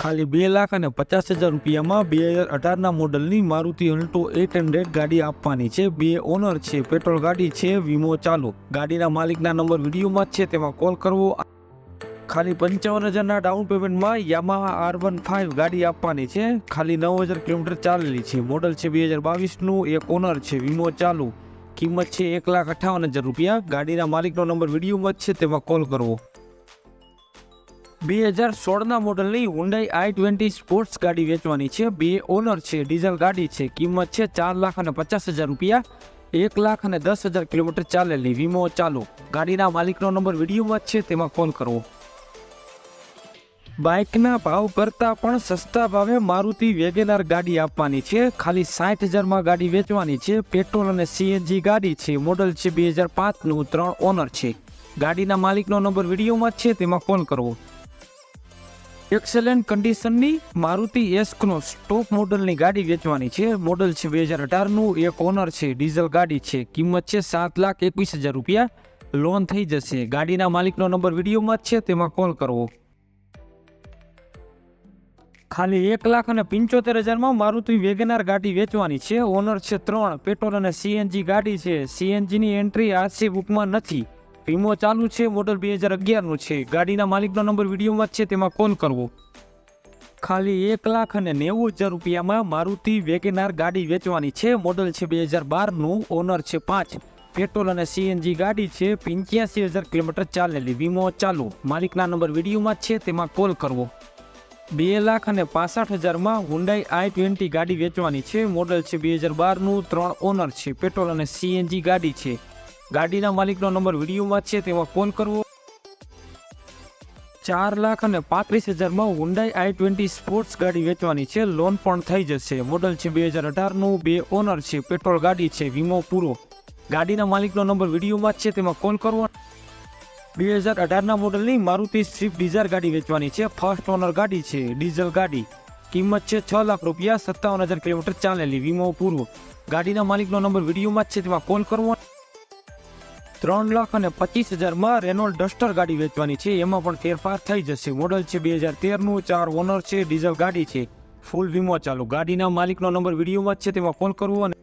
ખાલી બે લાખ અને પચાસ હજાર રૂપિયામાં બે હજાર અઢારના મોડલની મારુતિ અલ્ટો એટ હંડ્રેડ ગાડી આપવાની છે. બે ઓનર છે, પેટ્રોલ ગાડી છે, વીમો ચાલુ. ગાડીના માલિકના નંબર વિડીયોમાં જ છે, તેમાં કોલ કરવો. ખાલી પંચાવન હજારના ડાઉન પેમેન્ટમાં યામાહા આર વન ફાઇવ ગાડી આપવાની છે. ખાલી નવ હજાર કિલોમીટર ચાલેલી છે. મોડલ છે બે હજાર બાવીસનું, એક ઓનર છે, વીમો ચાલુ. કિંમત છે એક લાખ અઠાવન હજાર રૂપિયા. ગાડીના માલિકનો નંબર વિડીયોમાં જ છે, તેમાં કોલ કરવો. બે હજાર સોળના મોડલની હુન્ડાઈ આઈ ટ્વેન્ટી સ્પોર્ટ્સ ગાડી વેચવાની છે. બે ઓનર છે, ડીઝલ ગાડી છે. કિંમત છે ચાર લાખ અને પચાસ હજાર રૂપિયા. એક લાખ અને દસ હજાર કિલોમીટર ચાલેલી વીમો ચાલુ. ગાડીના માલિકનો નંબર વિડીયોમાં છે, તેમાં કોલ કરવો બાઇકના ભાવ કરતાં પણ સસ્તા ભાવે મારુતિ વેગેનાર ગાડી આપવાની છે. ખાલી સાઠ હજારમાં ગાડી વેચવાની છે. પેટ્રોલ અને સીએનજી ગાડી છે. મોડલ છે બે હજાર પાંચનું, ત્રણ ઓનર છે. ગાડીના માલિકનો નંબર વિડીયોમાં છે, તેમાં કોલ કરવો એક્સેલન્ટ કન્ડિશનની મારુતિ એસ્કનો સ્ટોપ મોડલની ગાડી વેચવાની છે. મોડલ છે બે હજાર અઢારનું એક ઓનર છે ડીઝલ ગાડી છે. કિંમત છે સાત લાખ એકવીસ હજાર રૂપિયા. લોન થઈ જશે. ગાડીના માલિકનો નંબર વિડીયોમાં જ છે, તેમાં કોલ કરવો. ખાલી એક લાખ અને પંચોતેર હજારમાં મારુતિ વેગનાર ગાડી વેચવાની છે. ઓનર છે ત્રણ. પેટ્રોલ અને સીએનજી ગાડી છે. સીએનજીની એન્ટ્રી આરસી બુકમાં નથી. વીમો ચાલુ છે મોડલ બે હજાર અગિયારનું છે. ગાડીના માલિકનો નંબર વિડીયોમાં છે, તેમાં કોલ કરવો. ખાલી એક લાખ અને નેવું હજાર રૂપિયામાં મારુતિ વેગેનાર ગાડી વેચવાની છે. મોડલ છે બે હજાર બારનું, ઓનર છે પાંચ. પેટ્રોલ અને સીએનજી ગાડી છે, પંચ્યાસી હજાર કિલોમીટર ચાલેલી. વીમો ચાલુ. માલિકના નંબર વિડીયોમાં છે, તેમાં કોલ કરવો. બે લાખ અને પાસઠ હજારમાં હુન્ડાઈ આઈ ટ્વેન્ટી ગાડી વેચવાની છે. મોડલ છે બે હજાર બારનું, ત્રણ ઓનર છે. પેટ્રોલ અને સીએનજી ગાડી છે. ગાડીના માલિકનો નંબર વિડીયોમાં છે, તેમાં કોલ કરવો. ચાર લાખ અને પાંત્રીસ હજારમાં હુન્ડાઈ આઈ ટ્વેન્ટી સ્પોર્ટ્સ ગાડી વેચવાની છે, લોન પણ થઈ જશે. મોડલ છે બે હજાર અઢારનું, બે ઓનર છે, પેટ્રોલ ગાડી છે, વીમો પૂરો. ગાડીના માલિકનો નંબર વિડીયોમાં છે, તેમાં કોલ કરવો. બે હજાર અઢારના મોડલની મારુતિ સ્વિફ્ટ ડિઝાયર ગાડી વેચવાની છે, ફર્સ્ટ ઓનર ગાડી છે, ડીઝલ ગાડી. કિંમત છે છ લાખ રૂપિયા, સત્તાવન હજાર કિલોમીટર ચાલેલી, વીમો પૂરો. ગાડીના માલિકનો નંબર વિડીયોમાં છે, તેમાં કોલ કરવો. ત્રણ લાખ અને પચીસ હજારમાં રેનોલ્ડ ડસ્ટર ગાડી વેચવાની છે. એમાં પણ ફેરફાર થઈ જશે. મોડલ છે બે હજાર તેરનું, ચાર ઓનર છે ડીઝલ ગાડી છે. ફૂલ વીમો ચાલુ. ગાડીના માલિકનો નંબર વિડીયોમાં જ છે. તેમાં કોલ કરવો અને